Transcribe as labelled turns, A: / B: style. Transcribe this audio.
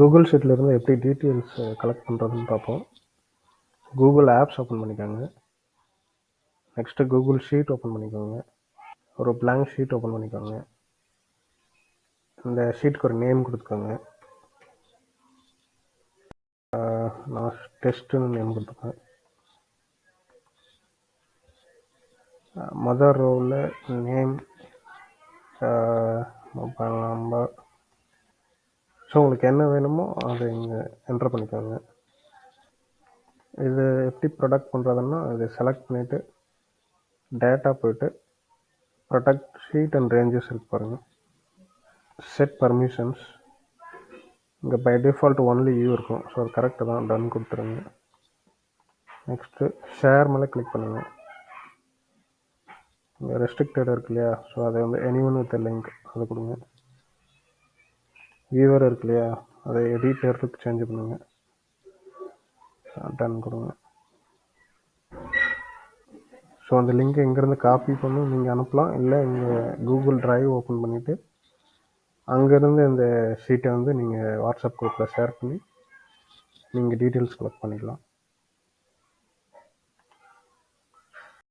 A: Google ஷீட்லேருந்து எப்படி details collect பண்ணுறதுன்னு பார்ப்போம். கூகுள் ஆப்ஸ் ஓப்பன் பண்ணிக்கோங்க. நெக்ஸ்ட்டு கூகுள் ஷீட் ஓப்பன் பண்ணிக்கோங்க. ஒரு பிளாங்க் ஷீட் ஓப்பன் பண்ணிக்கோங்க. இந்த ஷீட்டுக்கு ஒரு நேம் கொடுத்துக்கோங்க. நான் டெஸ்ட்டுன்னு நேம் கொடுத்துருக்கேன் மதர் ரோவில் நேம் மொபைல் நம்பர் ஸோ உங்களுக்கு என்ன வேணுமோ அதை இங்கே என்டர் பண்ணிக்கோங்க. இது எப்படி ப்ரொடக்ட் பண்ணுறதுன்னா இதை செலக்ட் பண்ணிவிட்டு டேட்டா போய்ட்டு ப்ரொடக்ட் ஷீட் அண்ட் ரேஞ்சஸ் இருக்கு பாருங்க. செட் பர்மிஷன்ஸ் இங்கே பை டிஃபால்ட் ஒன்லி யூ இருக்கும். ஸோ அது கரெக்டு தான். டன் கொடுத்துருங்க. நெக்ஸ்ட்டு ஷேர் மேலே கிளிக் பண்ணுங்கள் இங்கே ரெஸ்ட்ரிக்டட் இருக்கு இல்லையா? ஸோ அதை வந்து எனி ஒன் வித் லிங்க் அதை கொடுங்க. வியூவர் இருக்கு இல்லையா அதை எடிட்டருக்கு சேஞ்ச் பண்ணுங்க. டன் கொடுங்க. ஸோ அந்த லிங்க்கை இங்கேருந்து காப்பி பண்ணி நீங்கள் அனுப்பலாம். இல்லை இங்கே கூகுள் ட்ரைவ் ஓப்பன் பண்ணிவிட்டு அங்கேருந்து இந்த ஷீட்டை வந்து நீங்கள் வாட்ஸ்அப் குரூப்பில் ஷேர் பண்ணி நீங்கள் டீட்டெயில்ஸ் கலெக்ட் பண்ணிக்கலாம்.